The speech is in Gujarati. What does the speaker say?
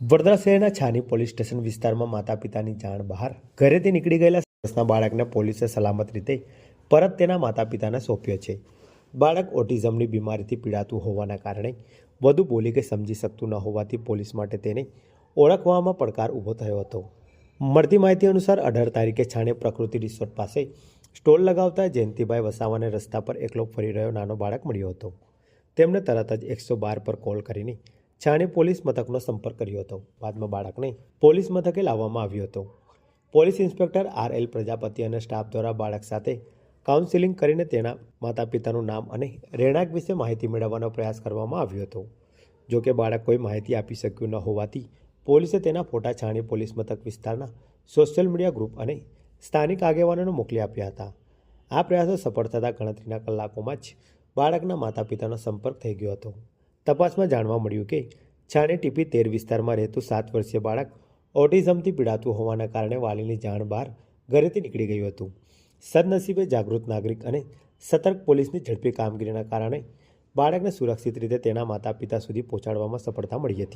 વડોદરા શહેરના છાની પોલીસ સ્ટેશન વિસ્તારમાં માતા પિતાની જાણ બહાર ઘરેથી નીકળી ગયેલા વર્ષના બાળકને પોલીસે સલામત રીતે પરત તેના માતા પિતાને સોંપ્યો છે. બાળક ઓટિઝમની બીમારીથી પીડાતું હોવાના કારણે વધુ બોલી કે સમજી શકતું ન હોવાથી પોલીસ માટે તેને ઓળખવામાં પડકાર ઊભો થયો હતો. મળતી માહિતી અનુસાર અઢાર તારીખે છાણે પ્રકૃતિ રિસોર્ટ પાસે સ્ટોલ લગાવતા જયંતિભાઈ વસાવાને રસ્તા પર એકલો ફરી રહ્યો નાનો બાળક મળ્યો હતો. તેમણે તરત જ એકસો બાર પર કોલ કરીને છાણી પોલીસ મથકનો સંપર્ક કર્યો હતો. બાદમાં બાળકને પોલીસ મથકે લાવવામાં આવ્યો હતો. Police inspector R L Prajapati અને સ્ટાફ દ્વારા બાળક સાથે કાઉન્સિલિંગ કરીને તેના માતા પિતાનું નામ અને રહેણાંક વિશે માહિતી મેળવવાનો પ્રયાસ કરવામાં આવ્યો હતો. જો કે બાળક કોઈ માહિતી આપી શક્યું ન હોવાથી પોલીસે તેના ફોટા છાણી પોલીસ મથક વિસ્તારના સોશિયલ મીડિયા ગ્રુપ અને સ્થાનિક આગેવાનોને મોકલી આપ્યા હતા. આ પ્રયાસો સફળ થતાં ગણતરીના કલાકોમાં જ બાળકના માતા પિતાનો સંપર્ક થઈ ગયો હતો. તપાસમાં જાણવા મળ્યું કે છાણે ટીપી તેર વિસ્તારમાં રહેતું સાત વર્ષીય બાળક ઓટિઝમથી પીડાતું હોવાના કારણે વાલીની જાણ બહાર ઘરેથી નીકળી ગયું હતું. સદનસીબે જાગૃત નાગરિક અને સતર્ક પોલીસની ઝડપી કામગીરીના કારણે બાળકને સુરક્ષિત રીતે તેના માતા પિતા સુધી પહોંચાડવામાં સફળતા મળી હતી.